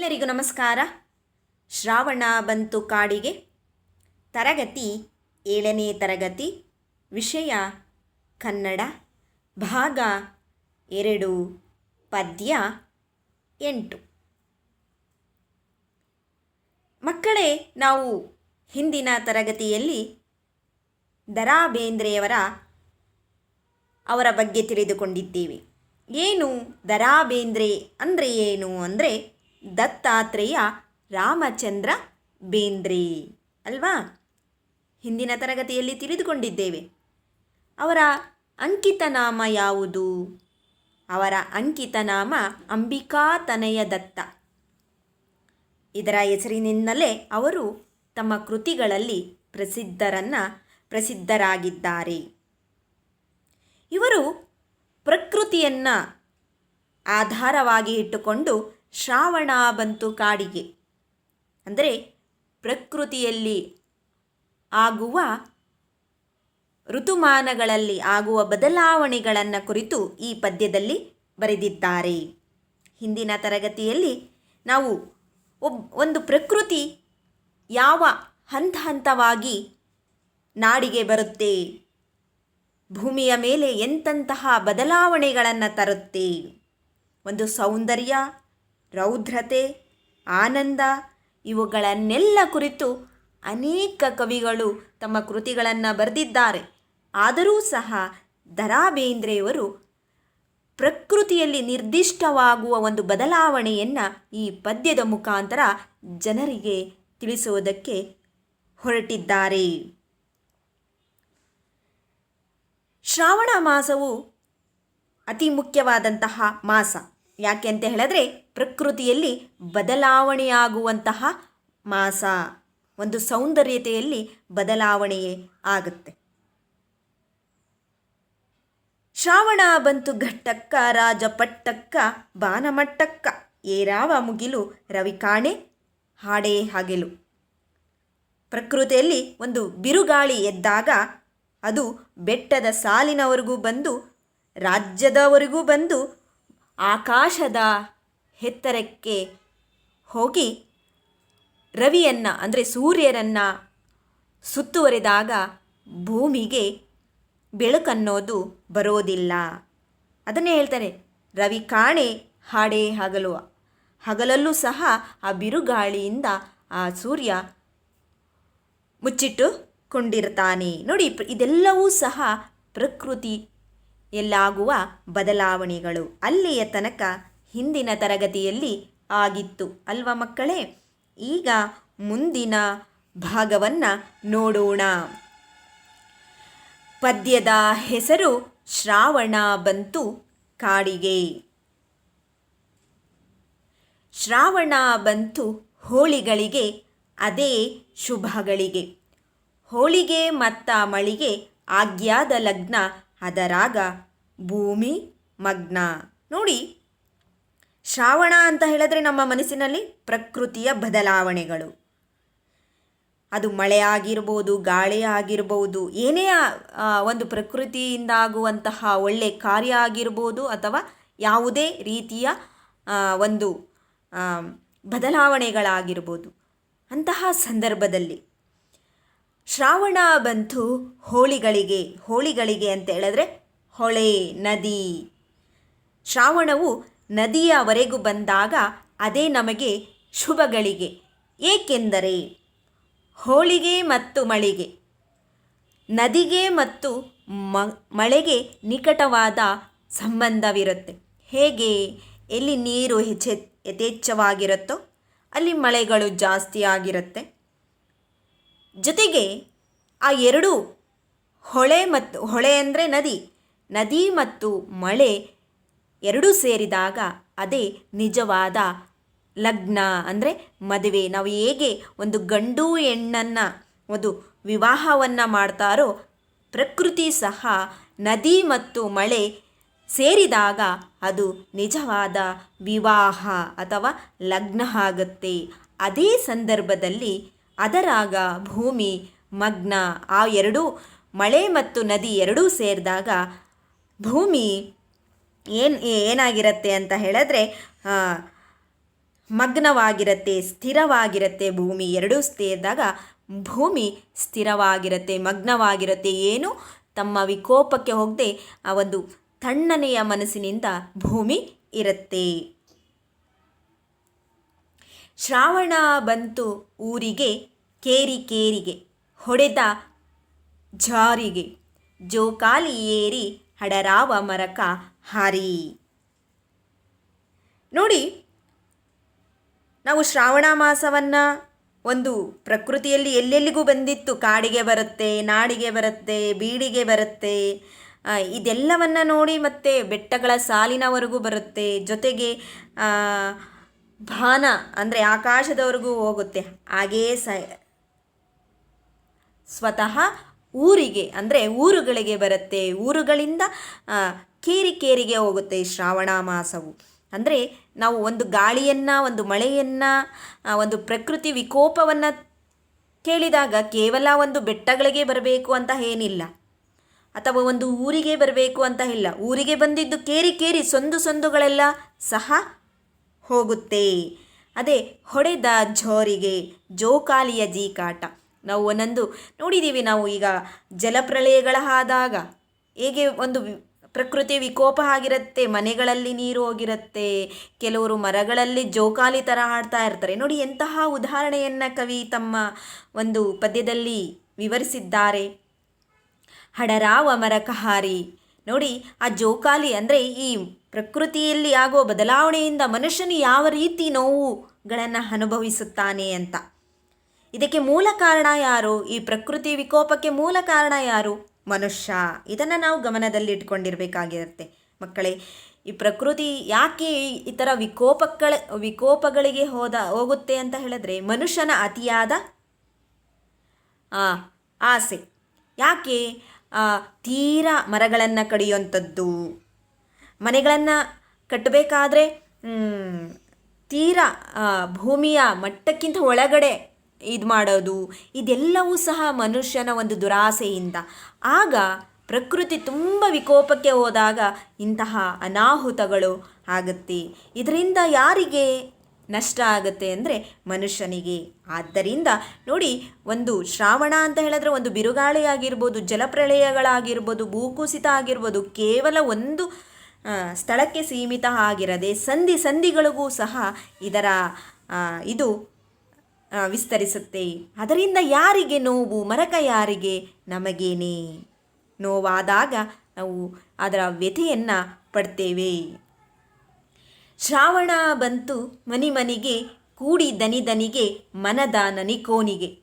ಎಲ್ಲರಿಗೂ ನಮಸ್ಕಾರ. ಶ್ರಾವಣ ಬಂತು ಕಾಡಿಗೆ. ತರಗತಿ ಏಳನೇ ತರಗತಿ. ವಿಷಯ ಕನ್ನಡ. ಭಾಗ ಎರಡು, ಪದ್ಯ ಎಂಟು. ಮಕ್ಕಳೇ, ನಾವು ಹಿಂದಿನ ತರಗತಿಯಲ್ಲಿ ದರಾ ಬೇಂದ್ರೆಯವರ ಅವರ ಬಗ್ಗೆ ತಿಳಿದುಕೊಂಡಿದ್ದೇವೆ. ಏನು ದರಾ ಬೇಂದ್ರೆ ಅಂದರೆ ಏನು? ಅಂದರೆ ದತ್ತಾತ್ರೇಯ ರಾಮಚಂದ್ರ ಬೇಂದ್ರೆ. ಅಲ್ವಾ? ಹಿಂದಿನ ತರಗತಿಯಲ್ಲಿ ತಿಳಿದುಕೊಂಡಿದ್ದೇವೆ. ಅವರ ಅಂಕಿತ ನಾಮ ಯಾವುದು? ಅವರ ಅಂಕಿತ ನಾಮ ಅಂಬಿಕಾ ತನಯ ದತ್ತ. ಇದರ ಹೆಸರಿನಿಂದಲೇ ಅವರು ತಮ್ಮ ಕೃತಿಗಳಲ್ಲಿ ಪ್ರಸಿದ್ಧರನ್ನ ಪ್ರಸಿದ್ಧರಾಗಿದ್ದಾರೆ. ಇವರು ಪ್ರಕೃತಿಯನ್ನು ಆಧಾರವಾಗಿ ಇಟ್ಟುಕೊಂಡು ಶ್ರಾವಣ ಬಂತು ಕಾಡಿಗೆ. ಅಂದರೆ ಪ್ರಕೃತಿಯಲ್ಲಿ ಆಗುವ ಋತುಮಾನಗಳಲ್ಲಿ ಆಗುವ ಬದಲಾವಣೆಗಳನ್ನು ಕುರಿತು ಈ ಪದ್ಯದಲ್ಲಿ ಬರೆದಿದ್ದಾರೆ. ಹಿಂದಿನ ತರಗತಿಯಲ್ಲಿ ನಾವು ಒಬ್, ಒಂದು ಪ್ರಕೃತಿ ಯಾವ ಹಂತ ಹಂತವಾಗಿ ನಾಡಿಗೆ ಬರುತ್ತೆ, ಭೂಮಿಯ ಮೇಲೆ ಎಂತಹ ಬದಲಾವಣೆಗಳನ್ನು ತರುತ್ತೆ, ಒಂದು ಸೌಂದರ್ಯ ರೌದ್ರತೆ, ಆನಂದ ಇವುಗಳನ್ನೆಲ್ಲ ಕುರಿತು ಅನೇಕ ಕವಿಗಳು ತಮ್ಮ ಕೃತಿಗಳನ್ನು ಬರೆದಿದ್ದಾರೆ. ಆದರೂ ಸಹ ದರಾ ಬೇಂದ್ರೆಯವರು ಪ್ರಕೃತಿಯಲ್ಲಿ ನಿರ್ದಿಷ್ಟವಾಗುವ ಒಂದು ಬದಲಾವಣೆಯನ್ನು ಈ ಪದ್ಯದ ಮುಖಾಂತರ ಜನರಿಗೆ ತಿಳಿಸುವುದಕ್ಕೆ ಹೊರಟಿದ್ದಾರೆ. ಶ್ರಾವಣ ಮಾಸವು ಅತಿ ಮುಖ್ಯವಾದಂತಹ ಮಾಸ. ಯಾಕೆ ಅಂತ ಹೇಳಿದ್ರೆ ಪ್ರಕೃತಿಯಲ್ಲಿ ಬದಲಾವಣೆಯಾಗುವಂತಹ ಮಾಸ, ಒಂದು ಸೌಂದರ್ಯತೆಯಲ್ಲಿ ಬದಲಾವಣೆಯೇ ಆಗುತ್ತೆ. ಶ್ರಾವಣ ಬಂತು ಘಟ್ಟಕ್ಕ ರಾಜ ಪಟ್ಟಕ್ಕ ಬಾನಮಟ್ಟಕ್ಕ ಏರಾವ ಮುಗಿಲು ರವಿಕಾಣೆ ಹಾಡೇ ಹಗೆಲು. ಪ್ರಕೃತಿಯಲ್ಲಿ ಒಂದು ಬಿರುಗಾಳಿ ಎದ್ದಾಗ ಅದು ಬೆಟ್ಟದ ಸಾಲಿನವರೆಗೂ ಬಂದು, ರಾಜ್ಯದವರೆಗೂ ಬಂದು ಆಕಾಶದ ಎತ್ತರಕ್ಕೆ ಹೋಗಿ ರವಿಯನ್ನು, ಅಂದರೆ ಸೂರ್ಯರನ್ನು ಸುತ್ತುವರೆದಾಗ ಭೂಮಿಗೆ ಬೆಳಕನ್ನೋದು ಬರೋದಿಲ್ಲ. ಅದನ್ನೇ ಹೇಳ್ತಾರೆ, ರವಿ ಕಾಣೆ ಹಾಡೇ ಹಗಲು ಹಗಲಲ್ಲೂ ಸಹ ಆ ಬಿರುಗಾಳಿಯಿಂದ ಆ ಸೂರ್ಯ ಮುಚ್ಚಿಟ್ಟುಕೊಂಡಿರ್ತಾನೆ. ನೋಡಿ ಇದೆಲ್ಲವೂ ಸಹ ಪ್ರಕೃತಿ ಎಲ್ಲಾಗುವ ಬದಲಾವಣೆಗಳು ಅಲ್ಲಿಯ ತನಕ ಹಿಂದಿನ ತರಗತಿಯಲ್ಲಿ ಆಗಿತ್ತು ಅಲ್ವಾ ಮಕ್ಕಳೇ? ಈಗ ಮುಂದಿನ ಭಾಗವನ್ನು ನೋಡೋಣ. ಪದ್ಯದ ಹೆಸರು ಶ್ರಾವಣ ಬಂತು ಕಾಡಿಗೆ. ಶ್ರಾವಣ ಬಂತು ಹೋಳಿಗಳಿಗೆ ಅದೇ ಶುಭಗಳಿಗೆ. ಹೋಳಿಗೆ ಮತ್ತ ಮಳಿಗೆ ಆಗ್ಯಾದ ಲಗ್ನ ಅದರಾಗ ಭೂಮಿ, ಮಗ್ನ. ನೋಡಿ, ಶ್ರಾವಣ ಅಂತ ಹೇಳಿದ್ರೆ ನಮ್ಮ ಮನಸ್ಸಿನಲ್ಲಿ ಪ್ರಕೃತಿಯ ಬದಲಾವಣೆಗಳು. ಅದು ಮಳೆ ಆಗಿರ್ಬೋದು, ಗಾಳಿ ಆಗಿರ್ಬೋದು, ಏನೇ ಒಂದು ಪ್ರಕೃತಿಯಿಂದ ಆಗುವಂತಹ ಒಳ್ಳೆ ಕಾರ್ಯ ಆಗಿರ್ಬೋದು ಅಥವಾ ಯಾವುದೇ ರೀತಿಯ ಒಂದು ಬದಲಾವಣೆಗಳಾಗಿರ್ಬೋದು. ಅಂತಹ ಸಂದರ್ಭದಲ್ಲಿ ಶ್ರಾವಣ ಬಂತು ಹೋಳಿಗಳಿಗೆ ಹೋಳಿಗಳಿಗೆ ಅಂತ ಹೇಳಿದ್ರೆ ಹೊಳೆ, ನದಿ. ಶ್ರಾವಣವು ನದಿಯವರೆಗೂ ಬಂದಾಗ ಅದೇ ನಮಗೆ ಶುಭಗಳಿಗೆ. ಏಕೆಂದರೆ ಹೋಳಿಗೆ ಮತ್ತು ಮಳೆಗೆ, ನದಿಗೆ ಮತ್ತು ಮ, ಮಳೆಗೆ ನಿಕಟವಾದ ಸಂಬಂಧವಿರುತ್ತೆ. ಹೇಗೆ? ಎಲ್ಲಿ ನೀರು ಹೆಚ್ಚೆ, ಯಥೇಚ್ಛವಾಗಿರುತ್ತೋ ಅಲ್ಲಿ ಮಳೆಗಳು ಜಾಸ್ತಿ ಆಗಿರುತ್ತೆ ಜೊತೆಗೆ ಆ ಎರಡು ಹೊಳೆ ಮತ್ತು ಹೊಳೆ ಅಂದರೆ ನದಿ ನದಿ ಮತ್ತು ಮಳೆ ಎರಡೂ ಸೇರಿದಾಗ ಅದೇ ನಿಜವಾದ ಲಗ್ನ ಅಂದರೆ ಮದುವೆ. ನಾವು ಹೇಗೆ ಒಂದು ಗಂಡು ಹೆಣ್ಣನ್ನು, ಒಂದು ವಿವಾಹವನ್ನು ಮಾಡ್ತಾರೋ ಪ್ರಕೃತಿ ಸಹ ನದಿ ಮತ್ತು ಮಳೆ ಸೇರಿದಾಗ ಅದು ನಿಜವಾದ ವಿವಾಹ ಅಥವಾ ಲಗ್ನ ಆಗುತ್ತೆ. ಅದೇ ಸಂದರ್ಭದಲ್ಲಿ ಅದರಾಗ ಭೂಮಿ, ಮಗ್ನ ಆ ಎರಡೂ ಮಳೆ ಮತ್ತು ನದಿ ಎರಡೂ ಸೇರಿದಾಗ ಭೂಮಿ ಏನು ಏನಾಗಿರುತ್ತೆ ಅಂತ ಹೇಳಿದ್ರೆ ಮಗ್ನವಾಗಿರುತ್ತೆ, ಸ್ಥಿರವಾಗಿರುತ್ತೆ ಭೂಮಿ ಎರಡೂ ಸೇರಿದಾಗ ಭೂಮಿ ಸ್ಥಿರವಾಗಿರುತ್ತೆ, ಮಗ್ನವಾಗಿರುತ್ತೆ. ಏನು? ತಮ್ಮ ವಿಕೋಪಕ್ಕೆ ಹೋಗದೆ ಆ ಒಂದು ತಣ್ಣನೆಯ ಮನಸ್ಸಿನಿಂದ ಭೂಮಿ ಇರುತ್ತೆ. ಶ್ರಾವಣ ಬಂತು ಊರಿಗೆ ಕೇರಿ ಕೇರಿಗೆ ಹೊಡೆದ ಜಾರಿಗೆ ಜೋಕಾಲಿ ಏರಿ ಹಡರಾವ ಮರಕ ಹಾರಿ. ನೋಡಿ, ನಾವು ಶ್ರಾವಣ ಮಾಸವನ್ನು ಒಂದು ಪ್ರಕೃತಿಯಲ್ಲಿ ಎಲ್ಲೆಲ್ಲಿಗೂ ಬಂದಿತ್ತು, ಕಾಡಿಗೆ ಬರುತ್ತೆ, ನಾಡಿಗೆ ಬರುತ್ತೆ, ಬೀಡಿಗೆ ಬರುತ್ತೆ ಇದೆಲ್ಲವನ್ನ ನೋಡಿ ಮತ್ತೆ ಬೆಟ್ಟಗಳ ಸಾಲಿನವರೆಗೂ ಬರುತ್ತೆ, ಜೊತೆಗೆ ಭಾನ ಅಂದರೆ ಆಕಾಶದವರೆಗೂ ಹೋಗುತ್ತೆ. ಹಾಗೆಯೇ ಸ ಸ್ವತಃ ಊರಿಗೆ, ಅಂದರೆ ಊರುಗಳಿಗೆ ಬರುತ್ತೆ. ಊರುಗಳಿಂದ ಕೇರಿ ಕೇರಿಗೆ ಹೋಗುತ್ತೆ ಶ್ರಾವಣ ಮಾಸವು. ಅಂದರೆ ನಾವು ಒಂದು ಗಾಳಿಯನ್ನು, ಒಂದು ಮಳೆಯನ್ನು ಒಂದು ಪ್ರಕೃತಿ ವಿಕೋಪವನ್ನು ಕೇಳಿದಾಗ ಕೇವಲ ಒಂದು ಬೆಟ್ಟಗಳಿಗೆ ಬರಬೇಕು ಅಂತ ಏನಿಲ್ಲ. ಅಥವಾ ಒಂದು ಊರಿಗೆ ಬರಬೇಕು ಅಂತ ಇಲ್ಲ. ಊರಿಗೆ ಬಂದಿದ್ದು ಕೇರಿ ಕೇರಿ ಸಂದು ಸಂದುಗಳೆಲ್ಲ ಸಹ ಹೋಗುತ್ತೆ. ಅದೇ ಹೊಡೆದ ಜೋರಿಗೆ ಜೋಕಾಲಿಯ ಜೀಕಾಟ. ನಾವು ಒಂದೊಂದು ನೋಡಿದ್ದೀವಿ ನಾವು ಈಗ ಜಲಪ್ರಳಯಗಳಾದಾಗ ಹೇಗೆ ಒಂದು ಪ್ರಕೃತಿ ವಿಕೋಪ ಆಗಿರುತ್ತೆ, ಮನೆಗಳಲ್ಲಿ ನೀರು ಹೋಗಿರುತ್ತೆ, ಕೆಲವರು ಮರಗಳಲ್ಲಿ ಜೋಕಾಲಿ ಥರ ಆಡ್ತಾ ಇರ್ತಾರೆ. ನೋಡಿ ಎಂತಹ ಉದಾಹರಣೆಯನ್ನು ಕವಿ ತಮ್ಮ ಒಂದು ಪದ್ಯದಲ್ಲಿ ವಿವರಿಸಿದ್ದಾರೆ. ಹಡರಾವ ಮರಕಹಾರಿ ನೋಡಿ ಆ ಜೋಕಾಲಿ ಅಂದರೆ ಈ ಪ್ರಕೃತಿಯಲ್ಲಿ ಆಗುವ ಬದಲಾವಣೆಯಿಂದ ಮನುಷ್ಯನು ಯಾವ ರೀತಿ ನೋವುಗಳನ್ನು ಅನುಭವಿಸುತ್ತಾನೆ ಅಂತ. ಇದಕ್ಕೆ ಮೂಲ ಕಾರಣ ಯಾರು? ಈ ಪ್ರಕೃತಿ ವಿಕೋಪಕ್ಕೆ ಮೂಲ ಕಾರಣ ಯಾರು? ಮನುಷ್ಯ. ಇದನ್ನು ನಾವು ಗಮನದಲ್ಲಿ ಇಟ್ಕೊಂಡಿರಬೇಕಾಗಿರುತ್ತೆ ಮಕ್ಕಳೇ, ಈ ಪ್ರಕೃತಿ ಯಾಕೆ ಈ ಥರ ವಿಕೋಪಗಳ ವಿಕೋಪಗಳಿಗೆ ಹೋದ, ಹೋಗುತ್ತೆ ಅಂತ ಹೇಳಿದ್ರೆ ಮನುಷ್ಯನ ಅತಿಯಾದ ಆಸೆ. ಯಾಕೆ? ತೀರ ಮರಗಳನ್ನು ಕಡಿಯುವಂಥದ್ದು. ಮನೆಗಳನ್ನು ಕಟ್ಟಬೇಕಾದ್ರೆ ತೀರಾ ಭೂಮಿಯ ಮಟ್ಟಕ್ಕಿಂತ ಒಳಗಡೆ ಇದು ಮಾಡೋದು, ಇದೆಲ್ಲವೂ ಸಹ ಮನುಷ್ಯನ ಒಂದು ದುರಾಸೆಯಿಂದ. ಆಗ ಪ್ರಕೃತಿ ತುಂಬ ವಿಕೋಪಕ್ಕೆ ಹೋದಾಗ ಇಂತಹ ಅನಾಹುತಗಳು ಆಗುತ್ತೆ. ಇದರಿಂದ ಯಾರಿಗೆ ನಷ್ಟ ಆಗುತ್ತೆ ಅಂದರೆ ಮನುಷ್ಯನಿಗೆ. ಆದ್ದರಿಂದ ನೋಡಿ, ಒಂದು ಶ್ರಾವಣ ಅಂತ ಹೇಳಿದ್ರೆ ಒಂದು ಬಿರುಗಾಳಿ ಆಗಿರ್ಬೋದು, ಜಲಪ್ರಳಯಗಳಾಗಿರ್ಬೋದು, ಭೂಕುಸಿತ ಆಗಿರ್ಬೋದು, ಕೇವಲ ಒಂದು ಸ್ಥಳಕ್ಕೆ ಸೀಮಿತ ಆಗಿರದೆ, ಸಂಧಿ ಸಂಧಿಗಳಿಗೂ ಸಹ ಇದರ ಇದು ವಿಸ್ತರಿಸುತ್ತೆ. ಅದರಿಂದ ಯಾರಿಗೆ ನೋವು, ಮರಕ ಯಾರಿಗೆ? ನಮಗೇನೆ. ನೋವಾದಾಗ ನಾವು ಅದರ ವ್ಯಥೆಯನ್ನು ಪಡ್ತೇವೆ. ಶ್ರಾವಣ ಬಂತು ಮನಿ ಮನಿಗೆ ಕೂಡಿ ದನಿ ದನಿಗೆ ಮನದ ನನಿಕೋನಿಗೆ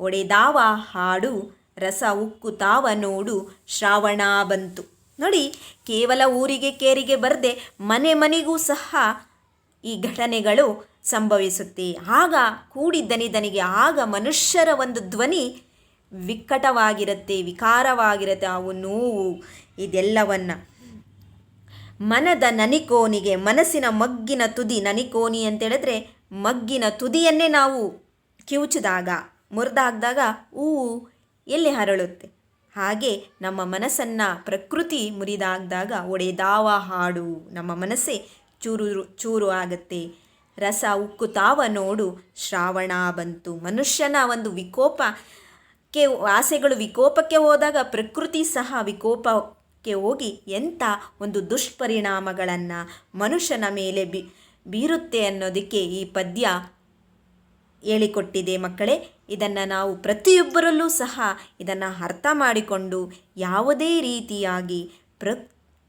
ಒಡೆದಾವ ಹಾಡು, ರಸ ಉಕ್ಕು ತಾವ ನೋಡು, ಶ್ರಾವಣ ಬಂತು. ನೋಡಿ, ಕೇವಲ ಊರಿಗೆ, ಕೇರಿಗೆ ಬರದೆ ಮನೆ ಮನೆಗೂ ಸಹ ಈ ಘಟನೆಗಳು ಸಂಭವಿಸುತ್ತೆ. ಆಗ ಕೂಡಿ ದನಿ ದನಿಗೆ ಆಗ ಮನುಷ್ಯರ ಒಂದು ಧ್ವನಿ ವಿಕಟವಾಗಿರುತ್ತೆ, ವಿಕಾರವಾಗಿರುತ್ತೆ ಅವು ನೋವು ಇದೆಲ್ಲವನ್ನು. ಮನದ ನನಿಕೋನಿಗೆ, ಮನಸ್ಸಿನ ಮಗ್ಗಿನ ತುದಿ, ನನಿಕೋನಿ ಅಂತೇಳಿದ್ರೆ ಮಗ್ಗಿನ ತುದಿಯನ್ನೇ ನಾವು ಕಿವುಚಿದಾಗ, ಮುರಿದಾಗ್ದಾಗ ಹೂವು ಎಲ್ಲಿ ಹರಳುತ್ತೆ. ಹಾಗೆ ನಮ್ಮ ಮನಸ್ಸನ್ನು ಪ್ರಕೃತಿ ಮುರಿದಾಗ್ದಾಗ ಒಡೆದಾವ ಹಾಡು ನಮ್ಮ ಮನಸ್ಸೇ ಚೂರು ಚೂರು ಆಗುತ್ತೆ. ರಸ ಉಕ್ಕುತಾವ ನೋಡು. ಶ್ರಾವಣ ಬಂತು. ಮನುಷ್ಯನ ಒಂದು ವಿಕೋಪಕ್ಕೆ, ಆಸೆಗಳು ವಿಕೋಪಕ್ಕೆ ಹೋದಾಗ ಪ್ರಕೃತಿ ಸಹ ವಿಕೋಪಕ್ಕೆ ಹೋಗಿ ಎಂಥ ಒಂದು ದುಷ್ಪರಿಣಾಮಗಳನ್ನು ಮನುಷ್ಯನ ಮೇಲೆ ಬಿ, ಬೀರುತ್ತೆ ಅನ್ನೋದಕ್ಕೆ ಈ ಪದ್ಯ ಹೇಳಿಕೊಟ್ಟಿದೆ ಮಕ್ಕಳೇ. ಇದನ್ನು ನಾವು ಪ್ರತಿಯೊಬ್ಬರಲ್ಲೂ ಸಹ ಇದನ್ನು ಅರ್ಥ ಮಾಡಿಕೊಂಡು ಯಾವುದೇ ರೀತಿಯಾಗಿ ಪ್ರ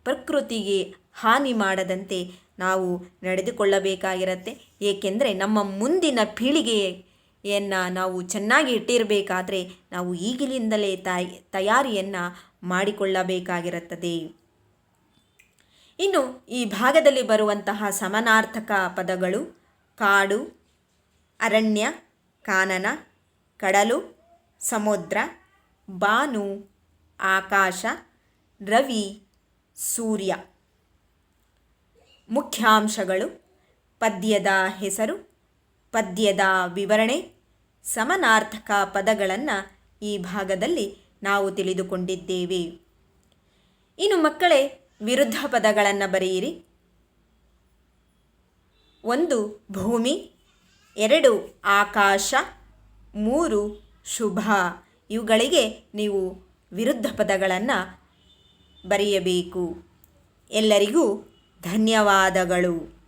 ಪ್ರಕೃತಿಗೆ ಹಾನಿ ಮಾಡದಂತೆ ನಾವು ನಡೆದುಕೊಳ್ಳಬೇಕಾಗಿರುತ್ತೆ. ಏಕೆಂದರೆ ನಮ್ಮ ಮುಂದಿನ ಪೀಳಿಗೆಯನ್ನು ನಾವು ಚೆನ್ನಾಗಿ ಇಟ್ಟಿರಬೇಕಾದರೆ ನಾವು ಈಗಿನಿಂದಲೇ ತಾಯಿ, ತಯಾರಿಯನ್ನು ಮಾಡಿಕೊಳ್ಳಬೇಕಾಗಿರುತ್ತದೆ. ಇನ್ನು ಈ ಭಾಗದಲ್ಲಿ ಬರುವಂತಹ ಸಮನಾರ್ಥಕ ಪದಗಳು ಕಾಡು, ಅರಣ್ಯ, ಕಾನನ, ಕಡಲು, ಸಮುದ್ರ, ಬಾನು, ಆಕಾಶ, ರವಿ, ಸೂರ್ಯ. ಮುಖ್ಯಾಂಶಗಳು. ಪದ್ಯದ ಹೆಸರು, ಪದ್ಯದ ವಿವರಣೆ, ಸಮನಾರ್ಥಕ ಪದಗಳನ್ನು ಈ ಭಾಗದಲ್ಲಿ ನಾವು ತಿಳಿದುಕೊಂಡಿದ್ದೇವೆ. ಇನ್ನು ಮಕ್ಕಳೇ, ವಿರುದ್ಧ ಪದಗಳನ್ನು ಬರೆಯಿರಿ. ಒಂದು, ಭೂಮಿ. ಎರಡು, ಆಕಾಶ. ಮೂರು, ಶುಭ. ಇವುಗಳಿಗೆ ನೀವು ವಿರುದ್ಧ ಪದಗಳನ್ನು ಬರೆಯಬೇಕು. ಎಲ್ಲರಿಗೂ ಧನ್ಯವಾದಗಳು.